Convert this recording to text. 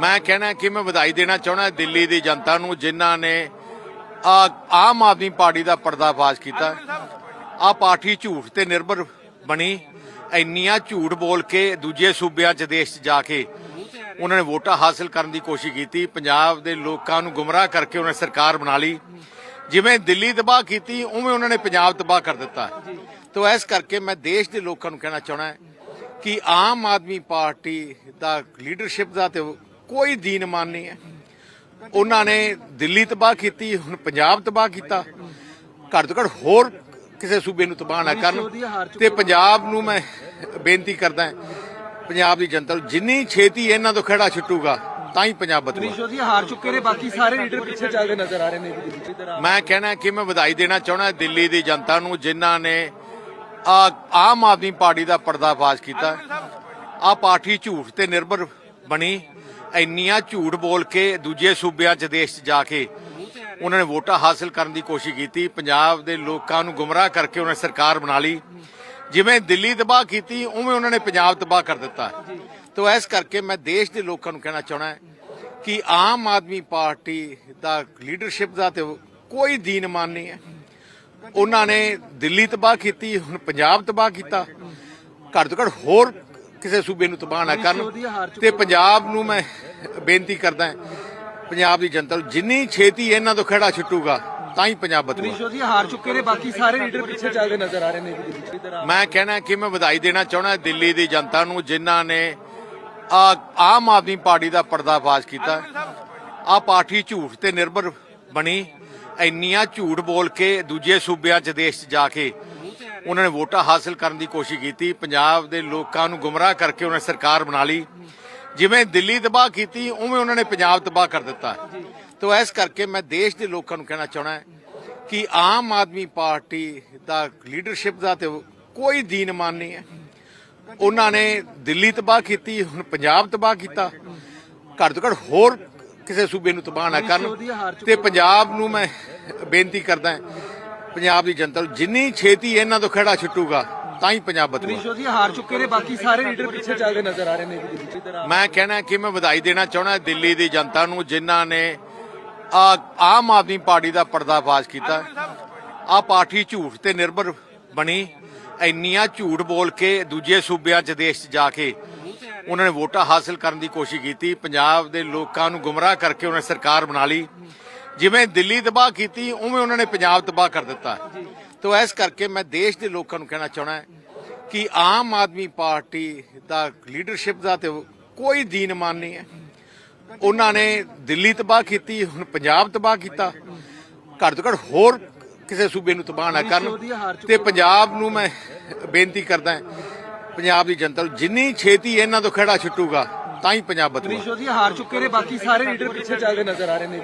ਮੈਂ ਕਹਿਣਾ ਕਿ ਮੈਂ ਵਧਾਈ ਦੇਣਾ ਚਾਹਣਾ ਦਿੱਲੀ ਦੀ ਜਨਤਾ ਨੂੰ, ਜਿਨ੍ਹਾਂ ਨੇ ਆਮ ਆਦਮੀ ਪਾਰਟੀ ਦਾ ਪਰਦਾਫਾਸ਼ ਕੀਤਾ। ਆ ਪਾਰਟੀ ਝੂਠ ਤੇ ਨਿਰਭਰ ਬਣੀ। ਇੰਨੀਆਂ ਝੂਠ ਬੋਲ ਕੇ ਦੂਜੇ ਸੂਬਿਆਂ 'ਚ ਦੇਸ਼ 'ਚ ਜਾ ਕੇ ਉਹਨਾਂ ਨੇ ਵੋਟਾਂ ਹਾਸਲ ਕਰਨ ਦੀ ਕੋਸ਼ਿਸ਼ ਕੀਤੀ। ਪੰਜਾਬ ਦੇ ਲੋਕਾਂ ਨੂੰ ਗੁੰਮਰਾਹ ਕਰਕੇ ਉਹਨਾਂ ਨੇ ਸਰਕਾਰ ਬਣਾ ਲਈ। ਜਿਵੇਂ ਦਿੱਲੀ ਤਬਾਹ ਕੀਤੀ, ਉਵੇਂ ਉਹਨਾਂ ਨੇ ਪੰਜਾਬ ਤਬਾਹ ਕਰ ਦਿੱਤਾ। ਤੋ ਇਸ ਕਰਕੇ ਮੈਂ ਦੇਸ਼ ਦੇ ਲੋਕਾਂ ਨੂੰ ਕਹਿਣਾ ਚਾਹਣਾ ਕਿ ਆਮ ਆਦਮੀ ਪਾਰਟੀ ਦਾ ਲੀਡਰਸ਼ਿਪ ਦਾ ਤੇ ਕੋਈ ਦੀਨ ਮਾਨ ਨਹੀਂ ਹੈ। ਉਹਨਾਂ ਨੇ ਦਿੱਲੀ ਤਬਾਹ ਕੀਤੀ ਹੁਣ ਪੰਜਾਬ ਤਬਾਹ ਕੀਤਾ। ਘੱਟ ਤੋਂ ਘੱਟ ਹੋਰ ਕਿਸੇ ਸੂਬੇ ਨੂੰ ਤਬਾਹ ਨਾ ਕਰਨ ਤੇ ਪੰਜਾਬ ਨੂੰ ਮੈਂ ਬੇਨਤੀ ਕਰਦਾ ਪੰਜਾਬ ਦੀ ਜਨਤਾ ਨੂੰ ਜਿੰਨੀ ਛੇਤੀ ਇਹਨਾਂ ਤੋਂ ਖੜਾ ਛੁੱਟੂਗਾ ਤਾਂ ਹੀ ਪੰਜਾਬ ਬਦਲੂਗਾ ਮਨੀਸ਼ ਜੀ ਹਾਰ ਚੁੱਕੇ ਨੇ ਬਾਕੀ ਸਾਰੇ ਲੀਡਰ ਪਿੱਛੇ ਚੱਲਦੇ ਨਜ਼ਰ ਆ ਰਹੇ ਨੇ। ਮੈਂ ਕਹਿਣਾ ਕਿ ਮੈਂ ਵਧਾਈ ਦੇਣਾ ਚਾਹਣਾ ਦਿੱਲੀ ਦੀ ਜਨਤਾ ਨੂੰ ਜਿਨ੍ਹਾਂ ਨੇ ਆਮ ਆਦਮੀ ਪਾਰਟੀ ਦਾ ਪਰਦਾਫਾਸ਼ ਕੀਤਾ। ਆ ਪਾਰਟੀ ਝੂਠ ਤੇ ਨਿਰਭਰ ਬਣੀ। ਇੰਨੀਆਂ ਝੂਠ ਬੋਲ ਕੇ ਦੂਜੇ ਸੂਬਿਆਂ 'ਚ ਦੇਸ਼ 'ਚ ਜਾ ਕੇ ਉਹਨਾਂ ਨੇ ਵੋਟਾਂ ਹਾਸਲ ਕਰਨ ਦੀ ਕੋਸ਼ਿਸ਼ ਕੀਤੀ। ਪੰਜਾਬ ਦੇ ਲੋਕਾਂ ਨੂੰ ਗੁੰਮਰਾਹ ਕਰਕੇ ਉਹਨਾਂ ਨੇ ਸਰਕਾਰ ਬਣਾ ਲਈ। ਜਿਵੇਂ ਦਿੱਲੀ ਤਬਾਹ ਕੀਤੀ, ਉਵੇਂ ਉਹਨਾਂ ਨੇ ਪੰਜਾਬ ਤਬਾਹ ਕਰ ਦਿੱਤਾ। ਤੋ ਇਸ ਕਰਕੇ ਮੈਂ ਦੇਸ਼ ਦੇ ਲੋਕਾਂ ਨੂੰ ਕਹਿਣਾ ਚਾਹਣਾ ਕਿ ਆਮ ਆਦਮੀ ਪਾਰਟੀ ਦਾ ਲੀਡਰਸ਼ਿਪ ਦਾ ਤੇ ਕੋਈ ਦੀਨ ਮਾਨ ਨਹੀਂ ਹੈ। ਉਹਨਾਂ ਨੇ ਦਿੱਲੀ ਤਬਾਹ ਕੀਤੀ ਹੁਣ ਪੰਜਾਬ ਤਬਾਹ ਕੀਤਾ। ਘੱਟ ਤੋਂ ਘੱਟ ਹੋਰ ਕਿਸੇ ਸੂਬੇ ਨੂੰ ਤਬਾਹ ਨਾ ਕਰਨ। ਤੇ ਪੰਜਾਬ ਨੂੰ ਮੈਂ ਬੇਨਤੀ ਕਰਦਾ ਪੰਜਾਬ ਦੀ ਜਨਤਾ ਨੂੰ ਜਿੰਨੀ ਛੇਤੀ ਇਹਨਾਂ ਤੋਂ ਖੜਾ ਛੁੱਟੂਗਾ ਤਾਂ ਹੀ ਪੰਜਾਬ ਬਦਲੂਗਾ ਮਨੀਸ਼ ਜੀ ਹਾਰ ਚੁੱਕੇ ਨੇ ਬਾਕੀ ਸਾਰੇ ਲੀਡਰ ਪਿੱਛੇ ਚੱਲਦੇ ਨਜ਼ਰ ਆ ਰਹੇ ਨੇ ਮੈਂ ਕਹਿਣਾ ਕਿ ਮੈਂ ਵਧਾਈ ਦੇਣਾ ਚਾਹਣਾ ਦਿੱਲੀ ਦੀ ਜਨਤਾ ਨੂੰ ਜਿਨ੍ਹਾਂ ਨੇ ਆ ਆਮ ਆਦਮੀ ਪਾਰਟੀ ਦਾ ਪਰਦਾਫਾਸ਼ ਕੀਤਾ। ਆ ਪਾਰਟੀ ਝੂਠ ਤੇ ਨਿਰਭਰ ਬਣੀ। ਇੰਨੀਆਂ ਝੂਠ ਬੋਲ ਕੇ ਦੂਜੇ ਸੂਬਿਆਂ 'ਚ ਦੇਸ਼ 'ਚ ਜਾ ਕੇ ਉਹਨਾਂ ਨੇ ਵੋਟਾਂ ਹਾਸਲ ਕਰਨ ਦੀ ਕੋਸ਼ਿਸ਼ ਕੀਤੀ, ਪੰਜਾਬ ਦੇ ਲੋਕਾਂ ਨੂੰ ਗੁੰਮਰਾਹ ਕਰਕੇ ਉਹਨਾਂ ਨੇ ਸਰਕਾਰ ਬਣਾ ਲਈ। ਜਿਵੇਂ ਦਿੱਲੀ ਤਬਾਹ ਕੀਤੀ, ਉਵੇਂ ਉਹਨਾਂ ਨੇ ਪੰਜਾਬ ਤਬਾਹ ਕਰ ਦਿੱਤਾ। ਤੋ ਇਸ ਕਰਕੇ ਮੈਂ ਦੇਸ਼ ਦੇ ਲੋਕਾਂ ਨੂੰ ਕਹਿਣਾ ਚਾਹਣਾ ਕਿ ਆਮ ਆਦਮੀ ਪਾਰਟੀ ਦਾ ਲੀਡਰਸ਼ਿਪ ਦਾ ਤੇ ਕੋਈ ਦੀਨ ਮਾਨ ਨਹੀਂ ਹੈ। ਉਹਨਾਂ ਨੇ ਦਿੱਲੀ ਤਬਾਹ ਕੀਤੀ, ਹੁਣ ਪੰਜਾਬ ਤਬਾਹ ਕੀਤਾ। ਘੱਟ ਤੋਂ ਘੱਟ ਹੋਰ ਕਿਸੇ ਸੂਬੇ ਨੂੰ ਤਬਾਹ ਨਾ ਕਰਨ ਤੇ ਪੰਜਾਬ ਨੂੰ ਮੈਂ ਬੇਨਤੀ ਕਰਦਾ ਪੰਜਾਬ ਦੀ ਜਨਤਾ ਨੂੰ ਜਿੰਨੀ ਛੇਤੀ ਇਹਨਾਂ ਤੋਂ ਖੜਾ ਛੁੱਟੂਗਾ ਤਾਂ ਹੀ ਪੰਜਾਬ ਬਦਲੂਗਾ ਜੀ ਹਾਰ ਚੁੱਕੇ ਨੇ ਬਾਕੀ ਸਾਰੇ ਲੀਡਰ ਪਿੱਛੇ ਚੱਲਦੇ ਨਜ਼ਰ ਆ ਰਹੇ ਨੇ ਮੈਂ ਕਹਿਣਾ ਕਿ ਮੈਂ ਵਧਾਈ ਦੇਣਾ ਚਾਹਣਾ ਦਿੱਲੀ ਦੀ ਜਨਤਾ ਨੂੰ ਜਿਨ੍ਹਾਂ ਨੇ ਆ ਆਮ ਆਦਮੀ ਪਾਰਟੀ ਦਾ ਪਰਦਾਫਾਸ਼ ਕੀਤਾ। ਆ ਪਾਰਟੀ ਝੂਠ ਤੇ ਨਿਰਭਰ ਬਣੀ ਇੰਨੀਆਂ ਝੂਠ ਬੋਲ ਕੇ ਦੂਜੇ ਸੂਬਿਆਂ 'ਚ ਦੇਸ਼ 'ਚ ਜਾ ਕੇ ਉਹਨਾਂ ਨੇ ਵੋਟਾਂ ਹਾਸਲ ਕਰਨ ਦੀ ਕੋਸ਼ਿਸ਼ ਕੀਤੀ। ਪੰਜਾਬ ਦੇ ਲੋਕਾਂ ਨੂੰ ਗੁੰਮਰਾਹ ਕਰਕੇ ਉਹਨਾਂ ਨੇ ਸਰਕਾਰ ਬਣਾ ਲਈ। ਜਿਵੇਂ ਦਿੱਲੀ ਤਬਾਹ ਕੀਤੀ, ਉਵੇਂ ਉਹਨਾਂ ਨੇ ਪੰਜਾਬ ਤਬਾਹ ਕਰ ਦਿੱਤਾ। ਤੋ ਇਸ ਕਰਕੇ ਮੈਂ ਦੇਸ਼ ਦੇ ਲੋਕਾਂ ਨੂੰ ਕਹਿਣਾ ਚਾਹਣਾ ਕਿ ਆਮ ਆਦਮੀ ਪਾਰਟੀ ਦਾ ਲੀਡਰਸ਼ਿਪ ਦਾ ਤੇ ਕੋਈ ਦੀਨ ਮਾਨ ਨਹੀਂ ਹੈ। ਉਹਨਾਂ ਨੇ ਦਿੱਲੀ ਤਬਾਹ ਕੀਤੀ, ਹੁਣ ਪੰਜਾਬ ਤਬਾਹ ਕੀਤਾ। ਘੱਟ ਤੋਂ ਘੱਟ ਹੋਰ ਕਿਸੇ ਸੂਬੇ ਨੂੰ ਤਬਾਹ ਨਾ ਕਰਨ। ਤੇ ਪੰਜਾਬ ਨੂੰ ਮੈਂ ਬੇਨਤੀ ਕਰਦਾ ਪੰਜਾਬ ਦੀ ਜਨਤਾ ਨੂੰ ਜਿੰਨੀ ਛੇਤੀ ਇਹਨਾਂ ਤੋਂ ਖੜਾ ਛੁੱਟੂਗਾ, ਤਾਂ ਹੀ ਪੰਜਾਬ ਬਦਲੂਗਾ। ਜੀ ਹਾਰ ਚੁੱਕੇ ਨੇ, ਬਾਕੀ ਸਾਰੇ ਲੀਡਰ ਪਿੱਛੇ ਚੱਲਦੇ ਨਜ਼ਰ ਆ ਰਹੇ ਨੇ